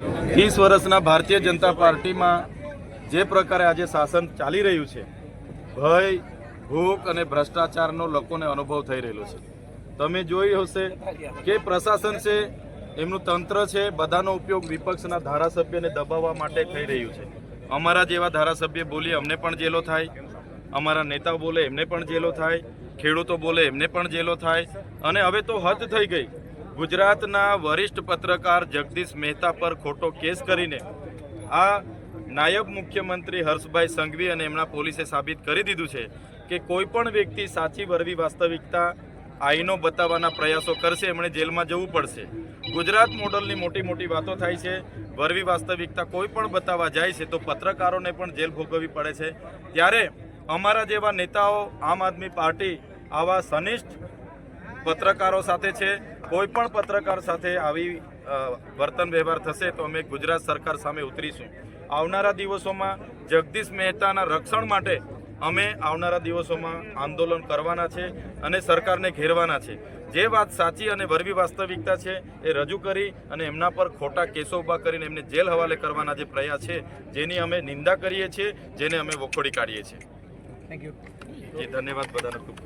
ત્રીસ વર્ષના ભારતીય જનતા પાર્ટીમાં જે પ્રકારે આજે શાસન ચાલી રહ્યું છે, ભય, ભૂખ અને ભ્રષ્ટાચારનો લોકોને અનુભવ થઈ રહેલો છે. તમે જોઈ હશે કે પ્રશાસન છે, એમનું તંત્ર છે, બધાનો ઉપયોગ વિપક્ષના ધારાસભ્યને દબાવવા માટે થઈ રહ્યું છે. અમારા જેવા ધારાસભ્ય બોલીએ, અમને પણ જેલો થાય. અમારા નેતાઓ બોલે, એમને પણ જેલો થાય. ખેડૂતો બોલે, એમને પણ જેલો થાય. અને હવે તો હદ થઈ ગઈ. ગુજરાતના વરિષ્ઠ પત્રકાર જગદીશ મહેતા પર ખોટો કેસ કરીને આ નાયબ મુખ્યમંત્રી હર્ષભાઈ સંઘવી અને એમના પોલીસે સાબિત કરી દીધું છે કે કોઈ પણ વ્યક્તિ સાચી વરવી વાસ્તવિકતા આઈનો બતાવવાના પ્રયાસો કરશે, એમણે જેલમાં જવું પડશે. ગુજરાત મોડલની મોટી મોટી વાતો થાય છે, વરવી વાસ્તવિકતા કોઈ પણ બતાવવા જાય છે તો પત્રકારોને પણ જેલ ભોગવવી પડે છે. ત્યારે અમારા જેવા નેતાઓ આમ આદમી પાર્ટી આવા સનિષ્ઠ પત્રકારો સાથે છે કોઈ પણ પત્રકાર સાથે આવી વર્તન વ્યવહાર થશે તો અમે ગુજરાત સરકાર સામે ઉતરીશું. આવનારા દિવસોમાં જગદીશ મહેતાના રક્ષણ માટે અમે આવનારા દિવસોમાં આંદોલન કરવાના છે અને સરકારને ઘેરવાના છે. જે વાત સાચી અને વરવી વાસ્તવિકતા છે એ રજૂ કરી અને એમના પર ખોટા કેસો ઊભા કરીને એમને જેલ હવાલે કરવાના જે પ્રયાસ છે જેની અમે નિંદા કરીએ છીએ જેને અમે વખોડી કાઢીએ છીએ. થેન્ક યુ જી ધન્યવાદ બધાને ખૂબ.